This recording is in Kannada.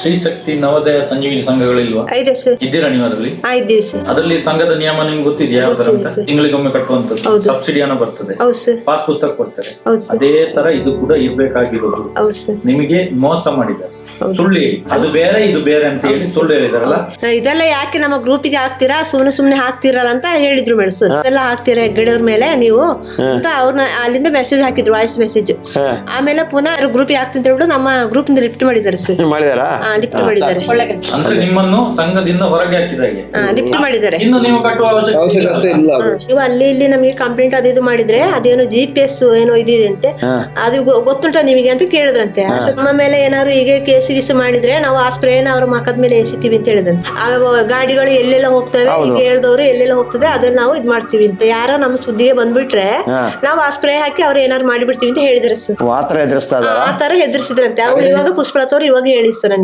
ಶ್ರೀ ಶಕ್ತಿ ನವೋದಯ ಸಂಜೀವಿನಿ ಸಂಘಗಳಿಲ್ವಾ? ಐತೆ ಸರ್ ಇದ್ದೀರಾ ನೀವು ಅದರಲ್ಲಿ? ಹಾ ಇದ್ದೀವಿ ಸರ್. ಅದರಲ್ಲಿ ಸಂಘದ ನಿಯಮ ನಿಮ್ಗೆ ಗೊತ್ತಿದೆಯಾ ಯಾವ ತರ ಅಂತ? ಗೊತ್ತಿದೆ. ತಿಂಗಳಿಗೊಮ್ಮೆ ಕಟ್ಟುವಂತದ್ದು ಹೌದು. ಸಬ್ಸಿಡಿ ಹಣ ಬರ್ತದೆ. ಹೌದು ಸರ್. ಪಾಸ್ ಪುಸ್ತಕ ಕೊಡ್ತಾರೆ. ಹೌದು ಅದೇ ತರ ಇದು ಕೂಡ ಇರ್ಬೇಕಾಗಿರೋದು. ಹೌದು ಸರ್. ನಿಮಗೆ ಮೋಸ ಮಾಡಿದ್ದಾರೆ. ಸುಳ್ಳು. ಅದು ಬೇರೆ ಇದು ಬೇರೆ ಅಂತ ಹೇಳಿ ಸುಳ್ಳು ಹೇಳಿದಾರಲ್ಲ? ಇದೆಲ್ಲ ಯಾಕೆ ನಮ್ಮ ಗ್ರೂಪಿಗೆ ಹಾಕ್ತೀರಾ? ಸುಮ್ನೆ ಸುಮ್ನೆ ಹಾಕ್ತಿರಲ್ಲ ಅಂತ ಹೇಳಿದ್ರು ಮೇಡಮ್ ಸರ್ ಇದೆಲ್ಲ ಹಾಕ್ತೀರಾ ಗೆಳೆಯವ್ರ ಮೇಲೆ ನೀವು? ಅಂತ ಅವ್ರನ್ನ ಅಲ್ಲಿಂದ ಮೆಸೇಜ್ ಹಾಕಿದ್ರು ವಾಯ್ಸ್ ಮೆಸೇಜ್ ಆಮೇಲೆ ಪುನಃ ಗ್ರೂಪಿಗೆ ಹಾಕ್ತಿದ್ರು ಹೇಳ್ಬಿಟ್ಟು ನಮ್ಮ ಗ್ರೂಪ್ ಇಂದ ಲಿಫ್ಟ್ ಮಾಡಿದ್ದಾರೆ ಸರ್. ಮಾಡಿದಾರಾ? ಲಿಫ್ಟ್ ಮಾಡಿದ್ದಾರೆ. ಅಂದ್ರೆ ನಿಮ್ಮನ್ನು ಸಂಘದಿಂದ ಹೊರಗೆ ಹಾಕಿದಾಗೆ. ಲಿಫ್ಟ್ ಮಾಡಿದ್ದಾರೆ. ಇನ್ನು ನೀವು ಕಟ್ಟುವ ಅವಶ್ಯಕತೆ ಇಲ್ಲ. ನೀವು ಅಲ್ಲಿ ಇಲ್ಲಿ ನಮಗೆ ಕಂಪ್ಲೇಂಟ್ ಅದು ಇದು ಮಾಡಿದ್ರೆ ಅದೇನೋ ಜಿ ಪಿ ಎಸ್ ಏನೋ ಇದಿದೆ ಅಂತೆ. ಅದು ಗೊ- ಗೊತ್ತುಂಟ ನಿಮಗೆ ಅಂತ ಕೇಳಿದ್ರಂತೆ. ನಮ್ಮ ಮೇಲೆ ಏನಾದ್ರು ಹೀಗೆ ಕೇಸ್ ಗೀಸ್ ಮಾಡಿದ್ರೆ ನಾವು ಆ ಸ್ಪ್ರೇನ ಅವ್ರ ಮಕದ ಮೇಲೆ ಎಸಿತೀವಿ ಅಂತ ಹೇಳಿದಂತೆ. ಆಗ ಗಾಡಿಗಳು ಎಲ್ಲೆಲ್ಲ ಹೋಗ್ತವೆ? ಹೇಳಿದವರು ಹೇಳ್ದವ್ರು ಎಲ್ಲೆಲ್ಲ ಹೋಗ್ತದೆ? ಅದನ್ನ ನಾವು ಇದ್ ಮಾಡ್ತೀವಿ ಅಂತ. ಯಾರೋ ನಮ್ಮ ಸುದ್ದಿಗೆ ಬಂದ್ಬಿಟ್ರೆ ನಾವು ಆ ಸ್ಪ್ರೇ ಹಾಕಿ ಅವ್ರ ಏನಾರು ಮಾಡಿಬಿಡ್ತೀವಿ ಅಂತ ಹೇಳಿದ್ರೆ ಸರ್. ಆ ತರ ಹೆದರ್ಸಿದ್ರಂತೆ ಅವ್ರು ಇವಾಗ ಪುಷ್ಪಲತವ್ರು ಇವಾಗ ಹೇಳಿ ಸರ್ ನನಗೆ.